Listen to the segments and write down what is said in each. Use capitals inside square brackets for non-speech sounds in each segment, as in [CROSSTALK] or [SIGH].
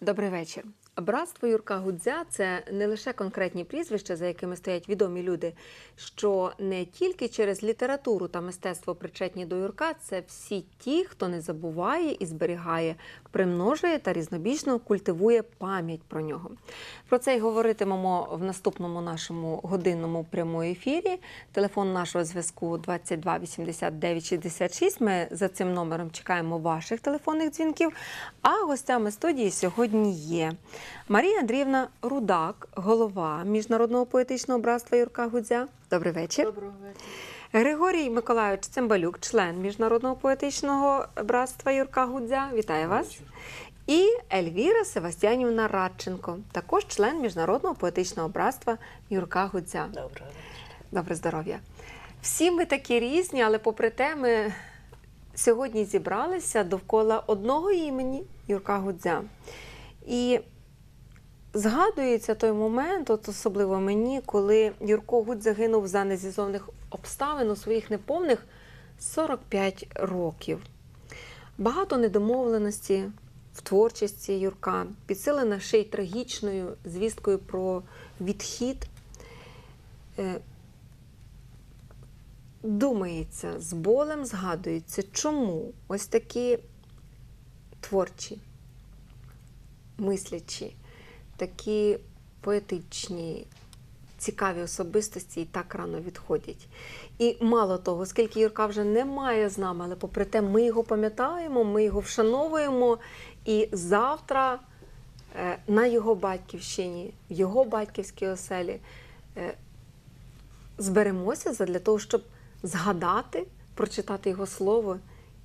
Добрий вечір. Братство Юрка Гудзя це не лише конкретні прізвища, за якими стоять відомі люди, що не тільки через літературу та мистецтво причетні до Юрка, це всі ті, хто не забуває і зберігає, примножує та різнобічно культивує пам'ять про нього. Про це й говоритимемо в наступному нашому годинному прямому ефірі. Телефон нашого зв'язку 22 89 66. Ми за цим номером чекаємо ваших телефонних дзвінків. А гостями студії сьогодні є Марія Андріївна Рудак, голова Міжнародного поетичного братства Юрка Гудзя. Добрий вечір. Доброго вечора. Григорій Миколайович Цимбалюк, член Міжнародного поетичного братства Юрка Гудзя. Вітаю вас. І Ельвіра Севастянівна Радченко, також член Міжнародного поетичного братства Юрка Гудзя. Доброго вечора. Добре здоров'я. Всі ми такі різні, але попри те, ми сьогодні зібралися довкола одного імені Юрка Гудзя. І згадується той момент, от особливо мені, коли Юрко Гудз загинув за незізовних обставин у своїх неповних 45 років. Багато недомовленості в творчості Юрка, підсилена ще й трагічною звісткою про відхід. Е, Думається, з болем згадується, чому ось такі творчі, мислячі, такі поетичні, цікаві особистості і так рано відходять. І мало того, оскільки Юрка вже немає з нами, але попри те, ми його пам'ятаємо, ми його вшановуємо. І завтра е, на його батьківщині, в його батьківській оселі, е, зберемося для того, щоб згадати, прочитати його слово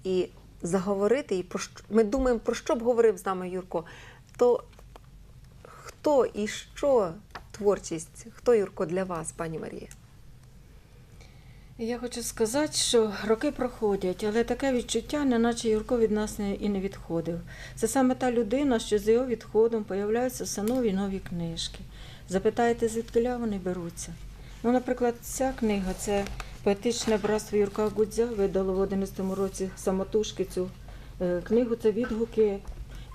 і заговорити. І ми думаємо, про що б говорив з нами Юрко. То хто і що творчість, хто Юрко для вас, пані Марія? Я хочу сказати, що роки проходять, але таке відчуття, неначе Юрко від нас не, і не відходив. Це саме та людина, що з його відходом появляються все нові нові книжки. Запитаєте, звідки вони беруться? Ну, наприклад, ця книга це поетичне братство Юрка Гудзя, видало в 11 році самотужки цю е, книгу. Це відгуки,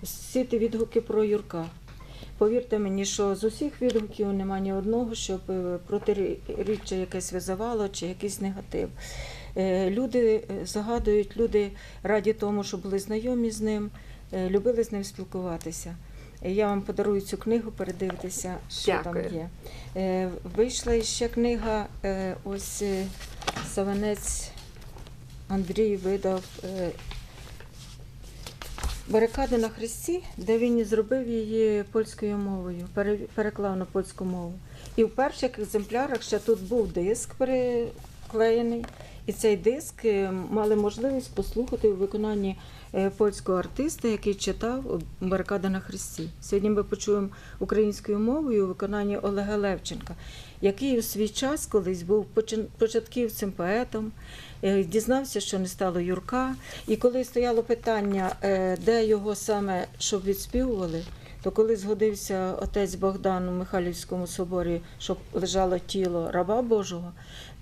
всі ті відгуки про Юрка. Повірте мені, що з усіх відгуків немає ні одного, щоб е, протиріччя якесь визивало чи якийсь негатив. Е, Люди е, загадують, люди раді тому, що були знайомі з ним, любили з ним спілкуватися. Я вам подарую цю книгу, передивитися, що Дякую. там є. Вийшла ще книга, ось Саванець Андрій видав Барикади на хресті, де він зробив її польською мовою, пере- переклав на польську мову. І в перших екземплярах ще тут був диск приклеєний, і цей диск е, мали можливість послухати у виконанні е, польського артиста, який читав Барикади на хресті. Сьогодні ми почуємо українською мовою у виконанні Олега Левченка, який у свій час колись був початківцем поетом, е, дізнався, що не стало Юрка. І коли стояло питання, де його саме щоб відспівували, то коли згодився отець Богдан у Михайлівському соборі, щоб лежало тіло раба Божого,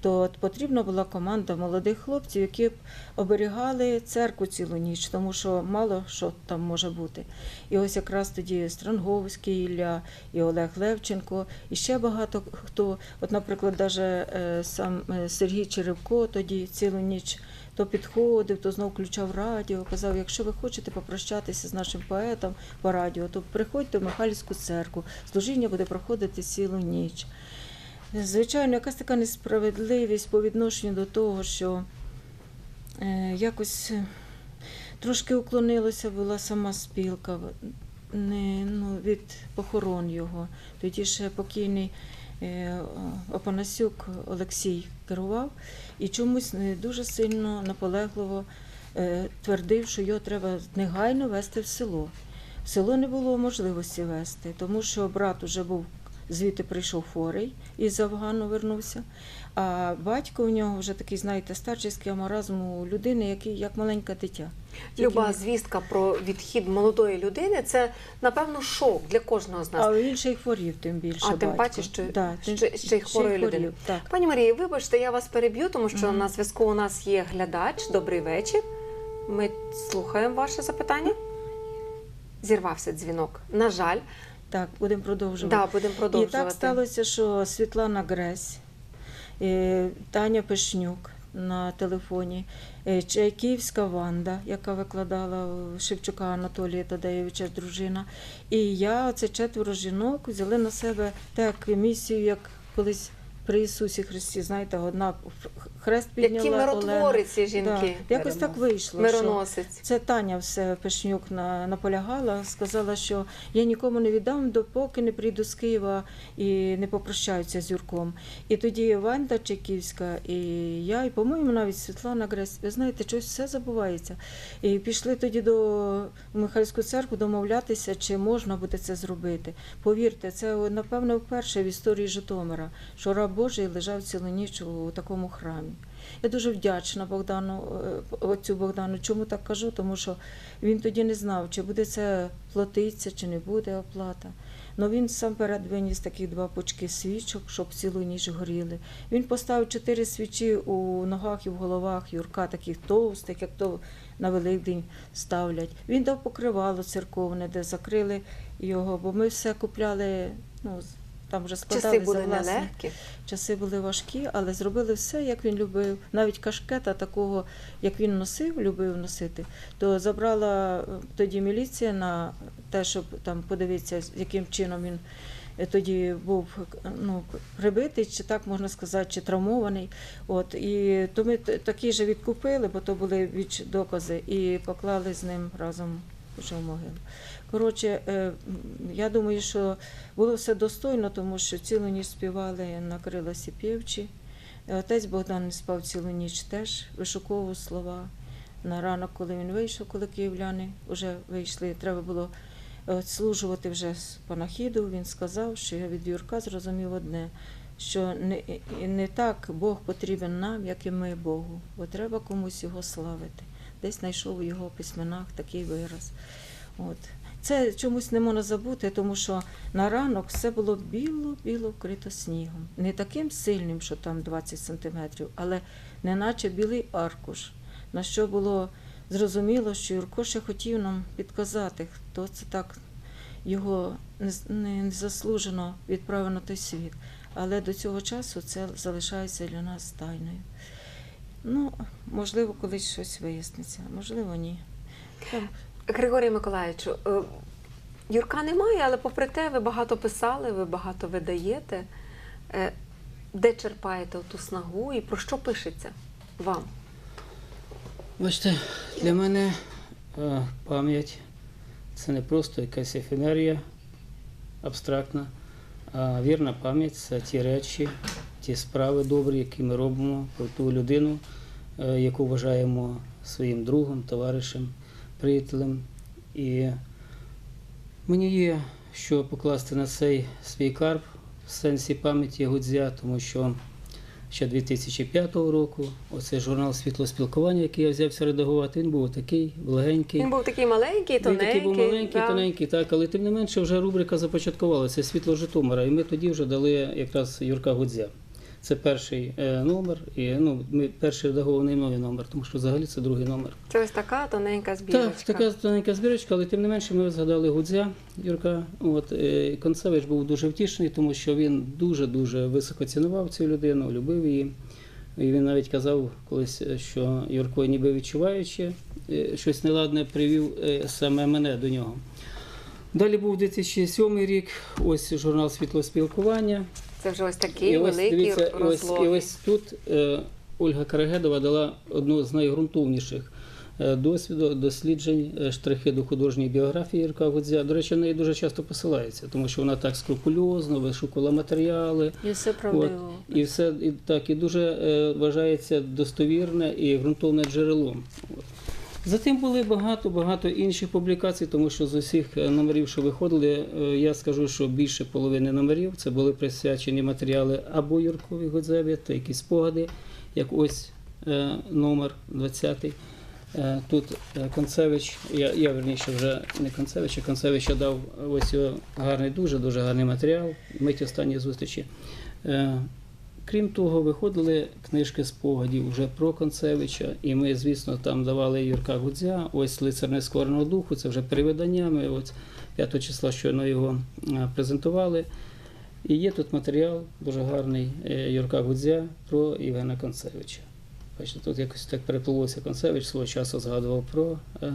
то потрібна була команда молодих хлопців, які б оберігали церкву цілу ніч, тому що мало що там може бути. І ось якраз тоді Странговський Ілля, і Олег Левченко, і ще багато хто. От, наприклад, даже е, сам е, Сергій Черевко тоді цілу ніч то підходив, то знов включав радіо, казав, якщо ви хочете попрощатися з нашим поетом по радіо, то приходьте в Михайлівську церкву, служіння буде проходити цілу ніч. Звичайно, якась така несправедливість по відношенню до того, що е, якось е, трошки уклонилася була сама спілка не, ну, від похорон його. Тоді ще покійний е, Опанасюк Олексій керував і чомусь е, дуже сильно наполегливо твердив, що його треба негайно вести в село. В село не було можливості вести, тому що брат уже був звідти прийшов хворий із Афгану вернувся. А батько у нього вже такий, знаєте, старчий амаразм у людини, який як маленьке дитя. Люба звістка про відхід молодої людини це, напевно, шок для кожного з нас. А він ще й хворів, тим більше. А тим паче, що Да, ще, ще й хворої людини. Так. Пані Марії, вибачте, я вас переб'ю, тому що Мгм. на зв'язку у нас є глядач. Добрий вечір. Ми слухаємо ваше запитання. зірвався дзвінок. На жаль, Так, будемо продовжувати. да, будемо І так сталося, що Світлана Гресь, е, Таня Пишнюк на телефоні, е, Чайківська Ванда, яка викладала Шевчука Анатолія Тадеєвича, дружина. І я, це четверо жінок, взяли на себе так місію, як колись при Ісусі Христі, знаєте, одна хрест підняла Які Олена. жінки. Да. Якось так вийшло. що- Мироносець. це Таня все Пешнюк на, наполягала, сказала, що я нікому не віддам, допоки не прийду з Києва і не попрощаються з Юрком. І тоді Ванда Чеківська, і я, і, по-моєму, навіть Світлана Гресь, ви знаєте, щось все забувається. І пішли тоді до Михайлську церкву домовлятися, чи можна буде це зробити. Повірте, це напевно вперше в історії Житомира, що раб Божий лежав цілу ніч у такому храмі. Я дуже вдячна Богдану, е, отцю Богдану. Чому так кажу? Тому що він тоді не знав, чи буде це платитися, чи не буде оплата. Ну він сам перед виніс такі два пучки свічок, щоб цілу ніч горіли. Він поставив чотири свічі у ногах і в головах Юрка, таких товстих, як то на Великдень ставлять. Він дав покривало церковне, де закрили його, бо ми все купляли. Ну, там вже складали Часи були за власні нелегкі. Часи були важкі, але зробили все, як він любив. Навіть кашкета такого, як він носив, любив носити, то забрала е, тоді міліція на те, щоб там подивитися, яким чином він е, тоді був е, ну, прибитий, чи так можна сказати, чи травмований. От, і то ми такі же відкупили, бо то були докази, і поклали з ним разом вже в могилу. Коротше, е, я думаю, що було все достойно, тому що цілу ніч співали на криласі півчі. Отець Богдан не спав цілу ніч теж, вишуковував слова. На ранок, коли він вийшов, коли київляни вже вийшли, треба було служувати вже з панахіду. Він сказав, що я від Юрка зрозумів одне, що не, не так Бог потрібен нам, як і ми Богу, бо треба комусь його славити. Десь знайшов у його письменах такий вираз. От. Це чомусь не можна забути, тому що на ранок все було біло-біло вкрито снігом. Не таким сильним, що там 20 сантиметрів, але неначе білий аркуш. На що було зрозуміло, що Юрко ще хотів нам підказати, хто це так його не- незаслужено відправив на той світ. Але до цього часу це залишається для нас тайною. Ну, можливо, колись щось виясниться, можливо, ні. Там Григорію Миколаївичу, е, Юрка немає, але попри те, ви багато писали, ви багато видаєте. Е, Де черпаєте ту снагу і про що пишеться вам? Бачите, для мене е, пам'ять це не просто якась ефемерія абстрактна, а вірна пам'ять це ті речі, ті справи добрі, які ми робимо про ту людину, е, яку вважаємо своїм другом, товаришем, приятелем. І мені є що покласти на цей свій карп в сенсі пам'яті Гудзя, тому що ще 2005 року. Оцей журнал світлоспілкування, який я взявся редагувати, він був такий легенький. Він був такий маленький, Він тоненький. такий був маленький, да. тоненький, так, але тим не менше вже рубрика започаткувалася світло Житомира. І ми тоді вже дали якраз Юрка Гудзя. Це перший е, номер, і ну, ми перший редагований мною номер, тому що взагалі це другий номер. Це ось така тоненька збірочка. Так, така тоненька збірочка, але тим не менше ми згадали Гудзя Юрка. От, е, Концевич був дуже втішений, тому що він дуже-дуже високо цінував цю людину, любив її. І він навіть казав колись, е, що Юрко, ніби відчуваючи щось неладне, привів саме мене до нього. Далі був 2007 рік, ось журнал світлоспілкування. Це вже ось такий І ось, великий дивіться, і ось, і ось тут е, Ольга Карагедова дала одну з найґрунтовніших е, досвіду, досліджень, е, штрихи до художньої біографії Юрка Гудзя. До речі, на неї дуже часто посилається, тому що вона так скрупульозно вишукувала матеріали. і все От, і все і так, і дуже е, вважається достовірне і ґрунтовне джерелом. Затим були багато багато інших публікацій, тому що з усіх е, номерів, що виходили, е, я скажу, що більше половини номерів це були присвячені матеріали або Юркові Годзеві, то якісь спогади, як ось е, номер 20. Е, Тут Концевич, я, я верніше вже не Концевич, а Концевич дав ось гарний, дуже дуже гарний матеріал. Мить останньої зустрічі. Крім того, виходили книжки спогадів вже про Концевича, і ми, звісно, там давали Юрка Гудзя, ось лицар нескореного духу, це вже перевидання. Ми от 5 числа щойно його е, презентували. І є тут матеріал дуже гарний е, Юрка Гудзя про Євгена Концевича. Бачите, тут якось так переплилося Концевич, свого часу згадував про е,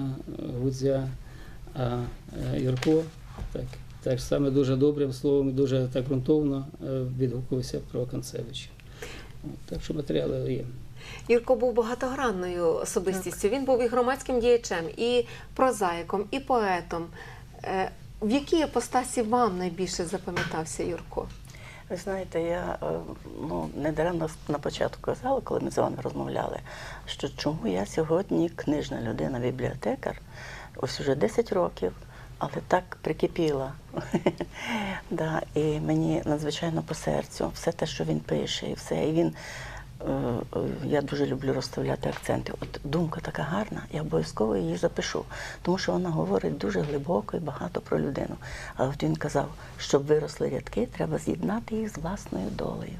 Гудзя, а Юрко так, так саме дуже добрим словом, і дуже так ґрунтовно е, відгукувався про Концевича. Так що матеріали є. Юрко був багатогранною особистістю. Він був і громадським діячем, і прозаїком, і поетом. Е, В якій іпостасі вам найбільше запам'ятався Юрко? Ви знаєте, я е, ну, недаремно на початку казала, коли ми з вами розмовляли, що чому я сьогодні книжна людина, бібліотекар, ось уже 10 років, але так прикипіла. [LAUGHS] да, і мені надзвичайно по серцю все те, що він пише, і все. І він, е, я дуже люблю розставляти акценти. От думка така гарна, я обов'язково її запишу, тому що вона говорить дуже глибоко і багато про людину. Але от він казав, щоб виросли рядки, треба з'єднати їх з власною долею.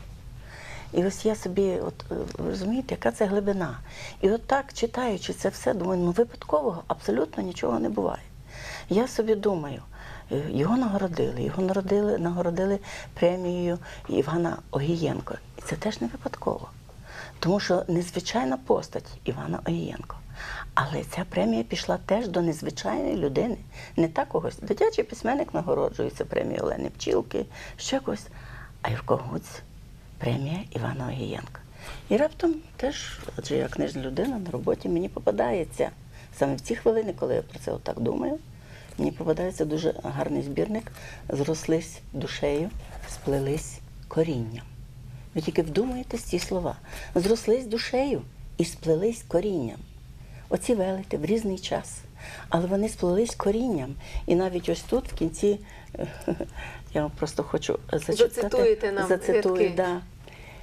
І ось я собі, от е, розумієте, яка це глибина. І от так, читаючи це все, думаю, ну випадкового абсолютно нічого не буває. Я собі думаю, е, його нагородили, його нагородили, нагородили премією Івана Огієнко. І це теж не випадково. Тому що незвичайна постать Івана Огієнко. Але ця премія пішла теж до незвичайної людини. Не так когось. Дитячий письменник нагороджується премією Олени Пчілки, ще когось. А Юрко Гуць премія Івана Огієнка. І раптом теж, адже я книжна людина на роботі, мені попадається саме в ці хвилини, коли я про це отак думаю, мені попадається дуже гарний збірник Зрослись душею, сплелись корінням. Ви тільки вдумаєтесь ці слова. Зрослись душею і сплелись корінням. Оці велети в різний час. Але вони сплелись корінням. І навіть ось тут, в кінці, [LAUGHS] я вам просто хочу зачитати. Зацитуєте нам Зацитую, рядки. да.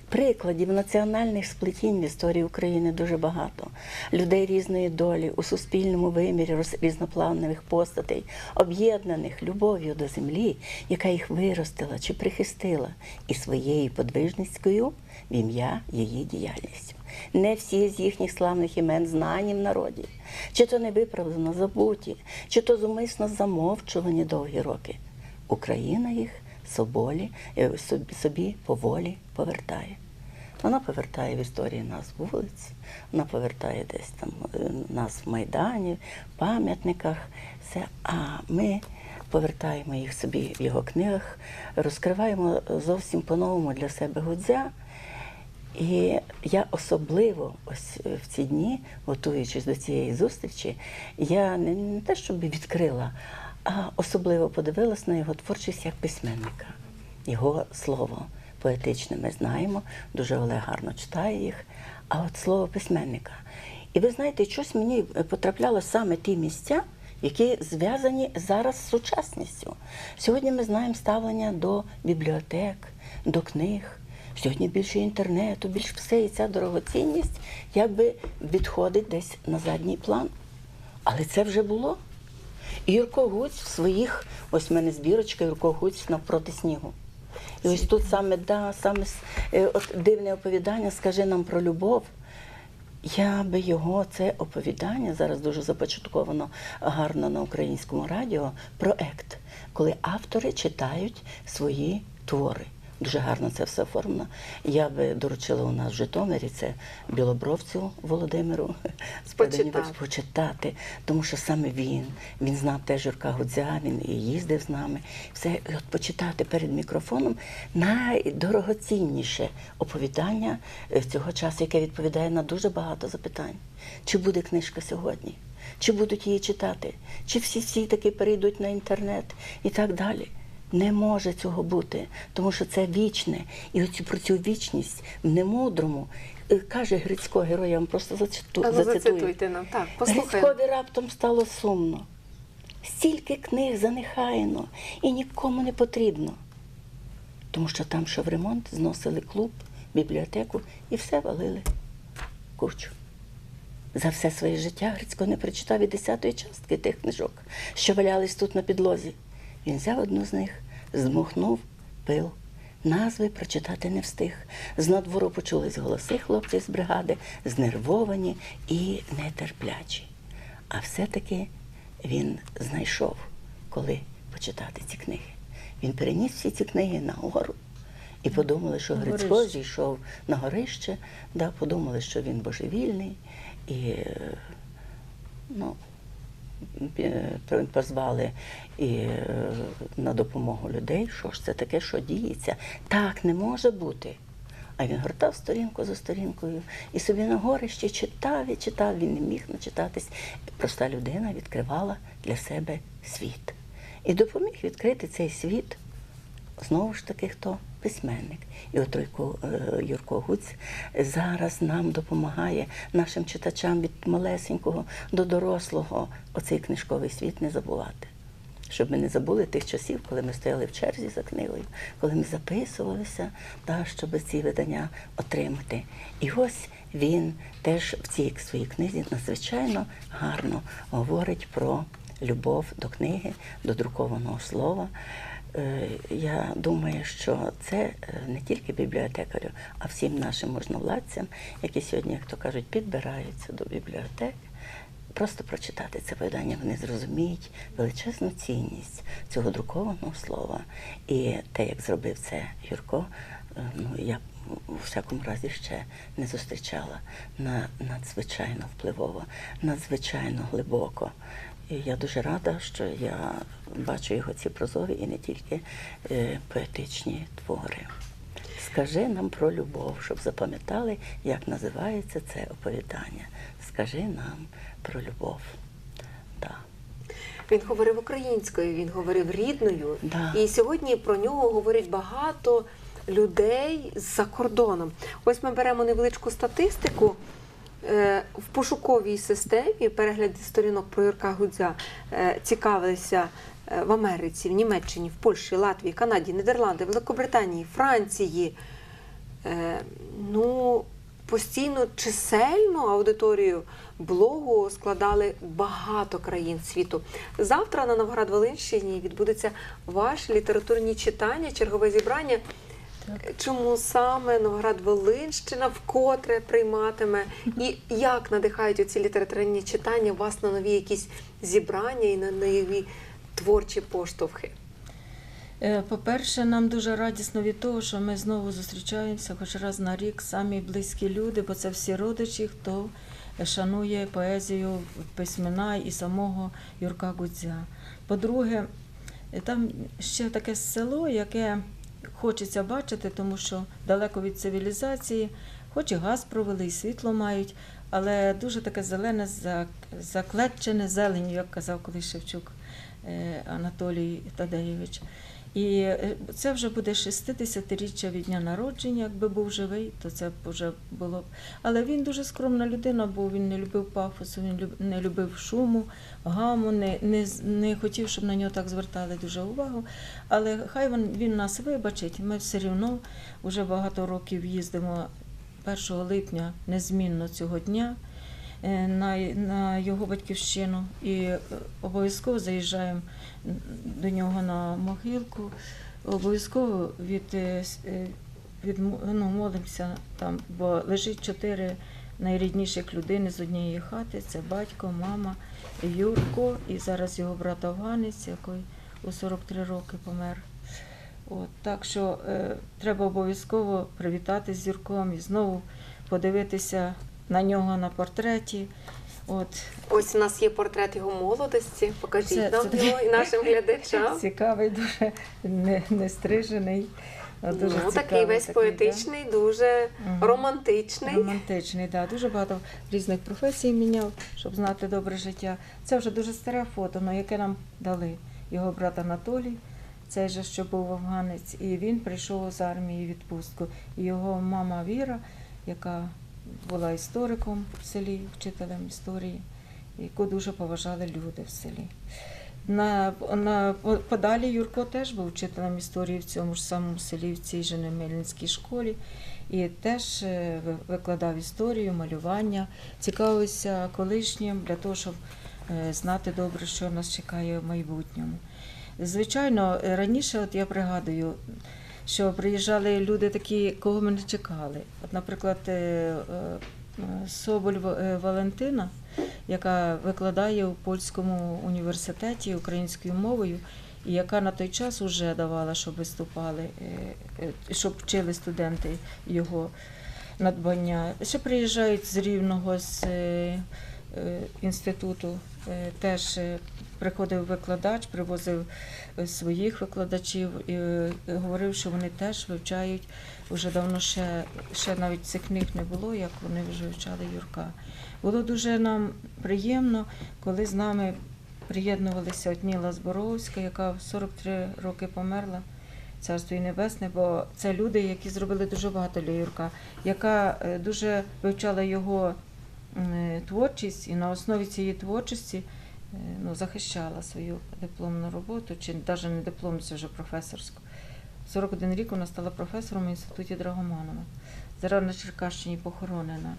Прикладів національних сплетінь в історії України дуже багато. Людей різної долі у суспільному вимірі різнопланових постатей, об'єднаних любов'ю до землі, яка їх виростила чи прихистила, і своєю подвижницькою в ім'я її діяльністю. Не всі з їхніх славних імен знані в народі, чи то невиправдано забуті, чи то зумисно замовчувані довгі роки. Україна їх соболі, е, собі, поволі повертає. Вона повертає в історії назв вулиць, вона повертає десь там е, назв майданів, пам'ятниках. Все. А ми повертаємо їх собі в його книгах, розкриваємо зовсім по-новому для себе гудзя. І я особливо ось е, в ці дні, готуючись до цієї зустрічі, я не, те, щоб відкрила, особливо подивилась на його творчість як письменника. Його слово поетичне ми знаємо, дуже Олег гарно читає їх. А от слово письменника. І ви знаєте, щось мені потрапляло саме ті місця, які зв'язані зараз з сучасністю. Сьогодні ми знаємо ставлення до бібліотек, до книг. Сьогодні більше інтернету, більше все, і ця дорогоцінність якби відходить десь на задній план. Але це вже було. Юрко Гуць в своїх, ось в мене збірочка Юрко Гуць навпроти снігу. І ось тут саме, да, саме е, от дивне оповідання скажи нам про любов. Я би його, це оповідання зараз дуже започатковано гарно на українському радіо, проект, коли автори читають свої твори. Дуже гарно це все оформлено. Я би доручила у нас в Житомирі це Білобровцю Володимиру [LAUGHS] з Почитати. Тому що саме він, він знав теж Юрка Гудзя, він і їздив з нами. Все, і от почитати перед мікрофоном найдорогоцінніше оповідання е, цього часу, яке відповідає на дуже багато запитань. Чи буде книжка сьогодні? Чи будуть її читати? Чи всі всі таки перейдуть на інтернет і так далі? Не може цього бути, тому що це вічне. І оцю про цю вічність в немудрому е, каже Грицько, герой, я вам просто зациту, А ну, зацитуйте нам. Так, послухаємо. Грицькові раптом стало сумно. Стільки книг занехаяно і нікому не потрібно. Тому що там, що в ремонт, зносили клуб, бібліотеку і все валили кучу. За все своє життя Грицько не прочитав і десятої частки тих книжок, що валялись тут на підлозі. Він взяв одну з них, здмухнув, пил, Назви прочитати не встиг. З надвору почулись голоси хлопців з бригади, знервовані і нетерплячі. А все-таки він знайшов, коли почитати ці книги. Він переніс всі ці книги на гору. І подумали, що Грицько зійшов на горище, да, подумали, що він божевільний, і е, ну, позвали і е, на допомогу людей. Що ж це таке, що діється? Так не може бути. А він гортав сторінку за сторінкою і собі на горищі читав і читав. Він не міг начитатись. Проста людина відкривала для себе світ. І допоміг відкрити цей світ знову ж таки хто? Письменник. І от е, Юрко Гуць зараз нам допомагає нашим читачам від малесенького до дорослого оцей книжковий світ не забувати. Щоб ми не забули тих часів, коли ми стояли в черзі за книгою, коли ми записувалися, та, щоб ці видання отримати. І ось він теж в цій своїй книзі надзвичайно гарно говорить про любов до книги, до друкованого слова. Е, Я думаю, що це е, не тільки бібліотекарю, а всім нашим можновладцям, які сьогодні, як то кажуть, підбираються до бібліотек. Просто прочитати це видання, вони зрозуміють величезну цінність цього друкованого слова. І те, як зробив це Юрко, е, ну я у всякому разі ще не зустрічала на надзвичайно впливово, надзвичайно глибоко. І я дуже рада, що я бачу його ці прозові і не тільки е, поетичні твори. Скажи нам про любов, щоб запам'ятали, як називається це оповідання. Скажи нам про любов. Да. Він говорив українською, він говорив рідною. Да. І сьогодні про нього говорять багато людей за кордоном. Ось ми беремо невеличку статистику. Е, В пошуковій системі перегляді сторінок про Юрка Гудзя е, цікавилися е, в Америці, в Німеччині, в Польщі, Латвії, Канаді, Нідерланди, Великобританії, Франції. Ну, постійно чисельну аудиторію блогу складали багато країн світу. Завтра на Новгород-Волинщині відбудуться ваші літературні читання, чергове зібрання. Чому саме Новгород-Волинщина вкотре прийматиме? І як надихають оці літературні читання вас на нові якісь зібрання і на нові творчі поштовхи? Е, По-перше, нам дуже радісно від того, що ми знову зустрічаємося хоч раз на рік, самі близькі люди, бо це всі родичі, хто шанує поезію письмена і самого Юрка Гудзя. По-друге, е, там ще таке село, яке хочеться бачити, тому що далеко від цивілізації, хоч і газ провели, і світло мають, але дуже таке зелене, заклечене заклетчене як казав колись Шевчук е, Анатолій Тадеєвич. І е, це вже буде 60-річчя від дня народження. Якби був живий, то це б вже було. б. Але він дуже скромна людина, був він не любив пафосу, він не любив шуму, гаму, не, не, не хотів, щоб на нього так звертали дуже увагу. Але хай він, він нас вибачить. Ми все рівно вже багато років їздимо 1 липня незмінно цього дня е, на, на його батьківщину і е, обов'язково заїжджаємо до нього на могилку. Обов'язково від, е, е, від, ну, молимося там, бо лежить чотири найрідніших людини з однієї хати. Це батько, мама, Юрко і зараз його брат афганець, який у 43 роки помер. От, так що е, треба обов'язково привітати з Юрком і знову подивитися на нього на портреті. От, Ось у нас є портрет його молодості. Покажіть Це- нам це його і нашим глядачам. [LAUGHS] Цікавий, дуже не, не стрижений. Дуже ну, такий весь такий, да. поетичний, дуже Мгм. романтичний. Романтичний, да. дуже багато різних професій міняв, щоб знати добре життя. Це вже дуже старе фото, але яке нам дали його брат Анатолій, цей же, що був афганець, і він прийшов з армії відпустку. І його мама Віра, яка була істориком в селі, вчителем історії, яку дуже поважали люди в селі. На, на подалі Юрко теж був вчителем історії в цьому ж самому селі, в цій же Немельницькій школі, і теж е, викладав історію, малювання, цікавився колишнім для того, щоб е, знати добре, що нас чекає в майбутньому. Звичайно, е, раніше, от я пригадую, що приїжджали люди такі, кого ми не чекали. От, наприклад, е, е, Соболь е, Валентина, яка викладає у польському університеті українською мовою, і яка на той час вже давала, щоб виступали, щоб вчили студенти його надбання. Ще приїжджають з Рівного, з інституту. Е, Теж е, приходив викладач, привозив е, своїх викладачів і говорив, що вони теж вивчають вже давно ще, ще навіть цих книг не було, як вони вже вивчали Юрка. Було дуже нам приємно, коли з нами приєднувалися от Ніла Зборовська, яка в 43 роки померла. Царство і небесне, бо це люди, які зробили дуже багато для Юрка, яка дуже вивчала його творчість і на основі цієї творчості е, ну, захищала свою дипломну роботу, чи навіть не дипломну, це вже професорську. 41 рік вона стала професором в інституті Драгоманова. Зараз на Черкащині похоронена.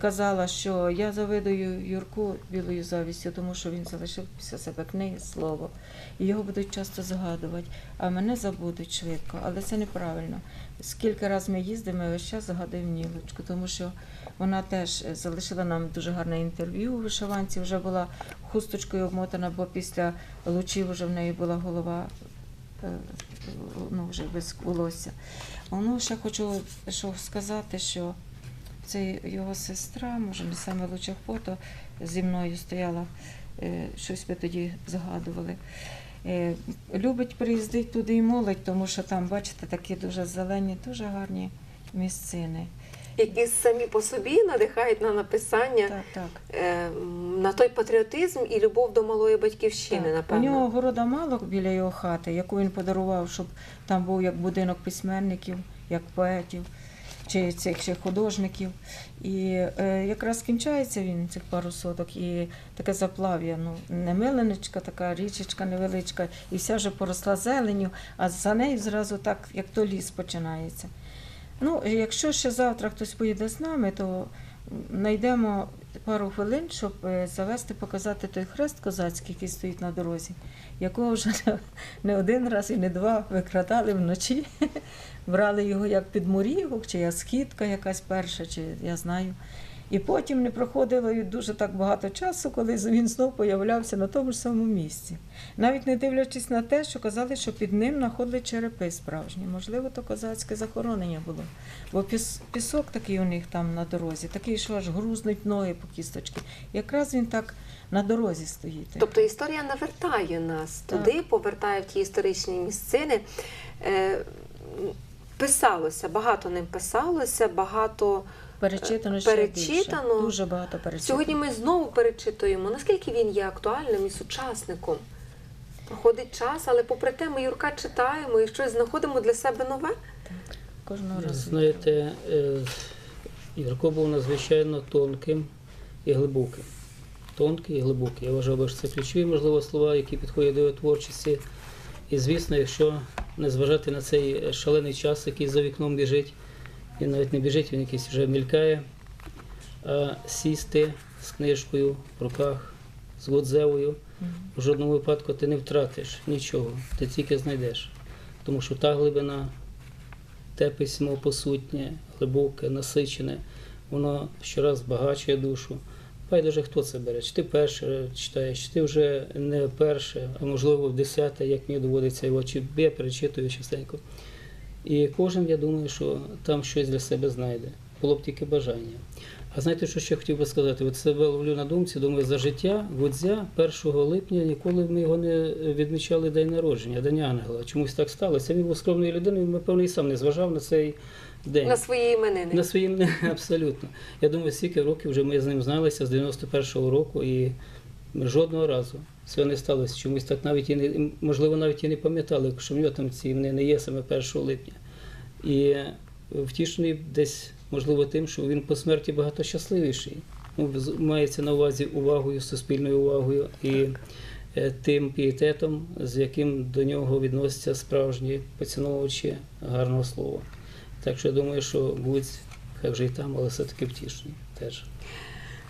Казала, що я завидую Юрку білою завістю, тому що він залишив після себе книги, слово. І його будуть часто згадувати, а мене забудуть швидко. Але це неправильно. Скільки разів ми їздимо, я весь час згадуємо Нілочку, тому що вона теж залишила нам дуже гарне інтерв'ю у вишиванці, вже була хусточкою обмотана, бо після лучів вже в неї була голова е, ну, вже без волосся. Ну, ще хочу що сказати, що це його сестра, може, не саме лучше фото, зі мною стояла, е, щось ми тоді згадували. Е, Любить приїздити туди і молодь, тому що там, бачите, такі дуже зелені, дуже гарні місцини. Які самі по собі надихають на написання, Так, так. е, на той патріотизм і любов до малої батьківщини, Так. У нього города мало біля його хати, яку він подарував, щоб там був як будинок письменників, як поетів чи цих ще художників. І е, якраз кінчається він цих пару соток, і таке заплав'я, ну не миленечка, така річечка невеличка, і вся вже поросла зеленю, а за нею зразу так, як то ліс починається. Ну, якщо ще завтра хтось поїде з нами, то знайдемо пару хвилин, щоб е, завести, показати той хрест козацький, який стоїть на дорозі, якого вже не- один раз і не два викрадали вночі. [LAUGHS] Брали його як підмурівок, чи як скидка якась перша, чи я знаю. І потім не проходило і дуже так багато часу, коли він знов появлявся на тому ж самому місці. Навіть не дивлячись на те, що казали, що під ним знаходили черепи справжні. Можливо, то козацьке захоронення було. Бо піс- пісок такий у них там на дорозі, такий, що аж грузнуть ноги по кісточки. Якраз він так на дорозі стоїть. Тобто історія навертає нас Так. туди, повертає в ті історичні місцини. Е, Писалося, багато ним писалося, багато. Перечитано ще перечитано. більше. Дуже багато перечитано. Сьогодні ми знову перечитуємо, наскільки він є актуальним і сучасником. Проходить час, але попри те ми Юрка читаємо і щось знаходимо для себе нове. Кожного разу. Знаєте, е, Юрко був надзвичайно тонким і глибоким. Тонкий і глибокий. Я вважаю, що це ключові, можливо, слова, які підходять до його творчості. І звісно, якщо не зважати на цей шалений час, який за вікном біжить, він навіть не біжить, він якийсь вже мількає, а сісти з книжкою в руках, з Годзевою, в жодному випадку ти не втратиш нічого, ти тільки знайдеш. Тому що та глибина, те письмо посутнє, глибоке, насичене, воно щораз збагачує душу. Байдуже, хто це бере. Чи ти перше читаєш, чи ти вже не перше, а можливо в десяте, як мені доводиться його, чи я перечитую частенько. І кожен, я думаю, що там щось для себе знайде. Було б тільки бажання. А знаєте, що ще хотів би сказати? От себе ловлю на думці, думаю, за життя Гудзя 1 липня ніколи ми його не відмічали день народження, День Ангела. Чомусь так сталося. Він був скромною людиною, напевно, і сам не зважав на цей день. На свої іменини. На своїм не [LAUGHS] абсолютно. Я думаю, стільки років вже ми з ним зналися з 91-го року, і жодного разу цього не сталося. Чомусь так навіть і не можливо навіть і не пам'ятали, що в нього там ці вони не є саме 1 липня. І втішений десь, можливо, тим, що він по смерті багато щасливіший. Ну, мається на увазі увагою, суспільною увагою і е, тим пієтетом, з яким до нього відносяться справжні поціновувачі гарного слова. Так що я думаю, що Гуць, хай вже і там, але все-таки втішний теж.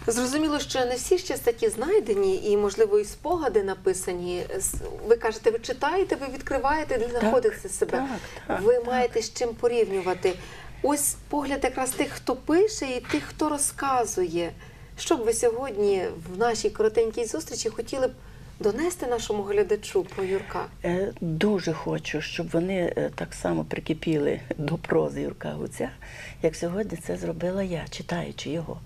Зрозуміло, що не всі ще статті знайдені, і, можливо, і спогади написані. Ви кажете, ви читаєте, ви відкриваєте, де знаходите себе. так, так, ви так. маєте з чим порівнювати. Ось погляд якраз тих, хто пише, і тих, хто розказує. Що б ви сьогодні в нашій коротенькій зустрічі хотіли б донести нашому глядачу про Юрка? Е, Дуже хочу, щоб вони е, так само прикипіли до прози Юрка Гуця, як сьогодні це зробила я, читаючи його.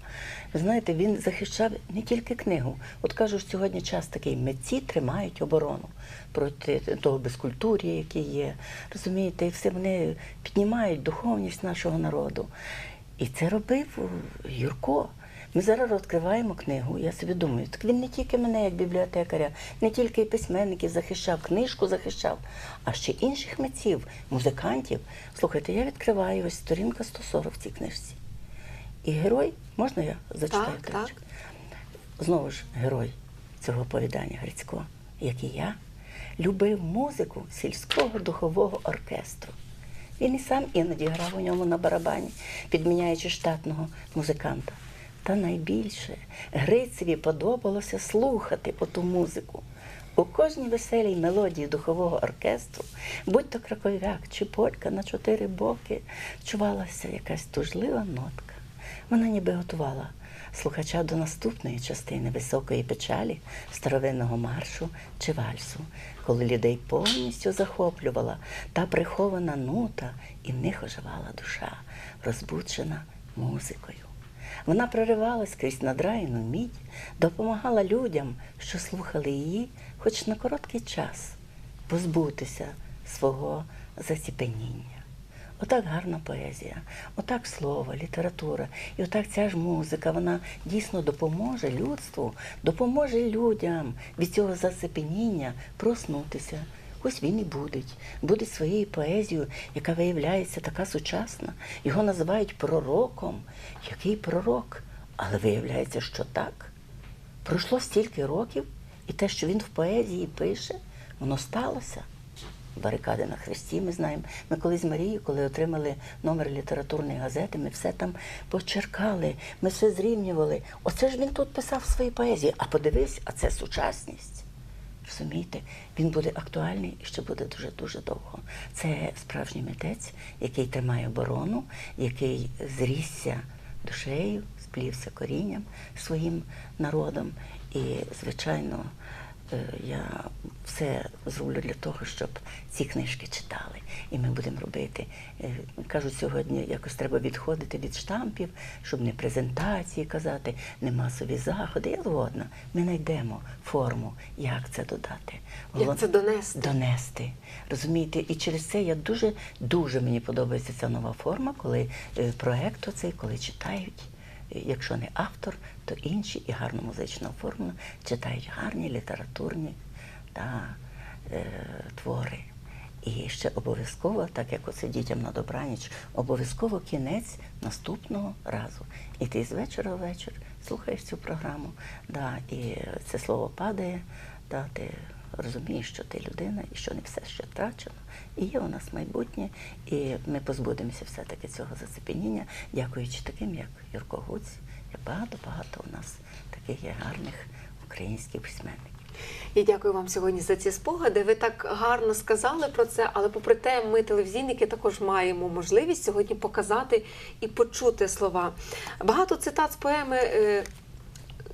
Ви знаєте, він захищав не тільки книгу. От кажуть, сьогодні час такий, митці тримають оборону проти того безкультур'я, яке є. Розумієте, і все вони піднімають духовність нашого народу. І це робив Юрко. Ми зараз розкриваємо книгу. Я собі думаю, так він не тільки мене, як бібліотекаря, не тільки письменників захищав, книжку захищав, а ще інших митців, музикантів. Слухайте, я відкриваю ось сторінка 140 в цій книжці. І герой, можна я зачитаю Так, трішки? Знову ж герой цього оповідання Грицько, як і я, любив музику сільського духового оркестру. Він і сам іноді грав у ньому на барабані, підміняючи штатного музиканта. Та найбільше Грицеві подобалося слухати оту музику. У кожній веселій мелодії духового оркестру, будь то краков'як чи полька на чотири боки, чувалася якась тужлива нотка. Вона ніби готувала слухача до наступної частини високої печалі, старовинного маршу чи вальсу, коли людей повністю захоплювала та прихована нута, і в них оживала душа, розбуджена музикою. Вона проривалась крізь надраєну мідь, допомагала людям, що слухали її, хоч на короткий час позбутися свого заціпеніння. Отак гарна поезія, отак слово, література, і отак ця ж музика, вона дійсно допоможе людству, допоможе людям від цього зацепеніння проснутися. Ось він і будить, буде своєю поезією, яка виявляється така сучасна. Його називають пророком. Який пророк? Але виявляється, що так. Пройшло стільки років, і те, що він в поезії пише, воно сталося. Барикади на хресті, ми знаємо. Ми колись з Марією, коли отримали номер літературної газети, ми все там почеркали, ми все зрівнювали. Оце ж він тут писав свої поезії. А подивись, а це сучасність. Розумієте, він буде актуальний і ще буде дуже-дуже довго. Це справжній митець, який тримає оборону, який зрісся душею, сплівся корінням своїм народом. І, звичайно, я все зроблю для того, щоб ці книжки читали. І ми будемо робити. е, Кажуть, сьогодні якось треба відходити від штампів, щоб не презентації казати, не масові заходи. Я згодна. Ми знайдемо форму, як це додати. Як це донести? Донести. Розумієте, і через це я дуже, дуже мені подобається ця нова форма, коли е, проект оцей, коли читають. е, Якщо не автор, то інші і гарно музично оформлено читають гарні літературні та, е, твори. І ще обов'язково, так як оце дітям на добраніч, обов'язково кінець наступного разу. І ти з вечора в вечір слухаєш цю програму, да, і це слово падає, да, ти розумієш, що ти людина і що не все ще втрачено. І є у нас майбутнє, і ми позбудемося все-таки цього зацепеніння, дякуючи таким, як Юрко Гуць, багато-багато у нас таких є гарних українських письменників. І дякую вам сьогодні за ці спогади. Ви так гарно сказали про це, але попри те, ми, телевізійники, також маємо можливість сьогодні показати і почути слова. Багато цитат з поеми. е,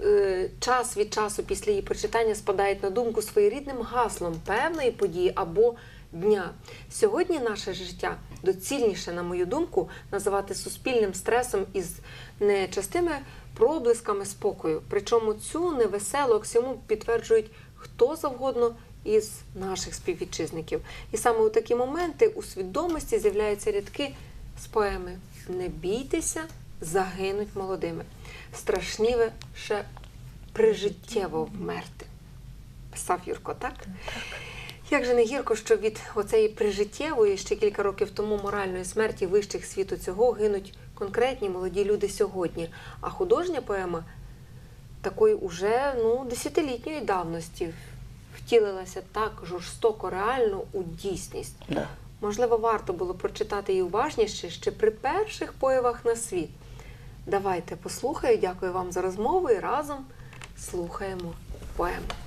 е, Час від часу після її прочитання спадають на думку своєрідним гаслом певної події або дня. Сьогодні наше життя доцільніше, на мою думку, називати суспільним стресом із нечастими проблисками спокою. Причому цю невеселу аксіому підтверджують хто завгодно із наших співвітчизників. І саме у такі моменти у свідомості з'являються рядки з поеми Не бійтеся, загинуть молодими. Страшніве ще прижиттєво вмерти. Писав Юрко, так? Як же не гірко, що від оцеї прижиттєвої ще кілька років тому моральної смерті вищих світу цього гинуть конкретні молоді люди сьогодні. А художня поема такої уже ну, десятилітньої давності втілилася так жорстоко реально у дійсність. Можливо, варто було прочитати і уважніше, ще при перших появах на світ. Давайте послухаю. Дякую вам за розмову і разом слухаємо поему.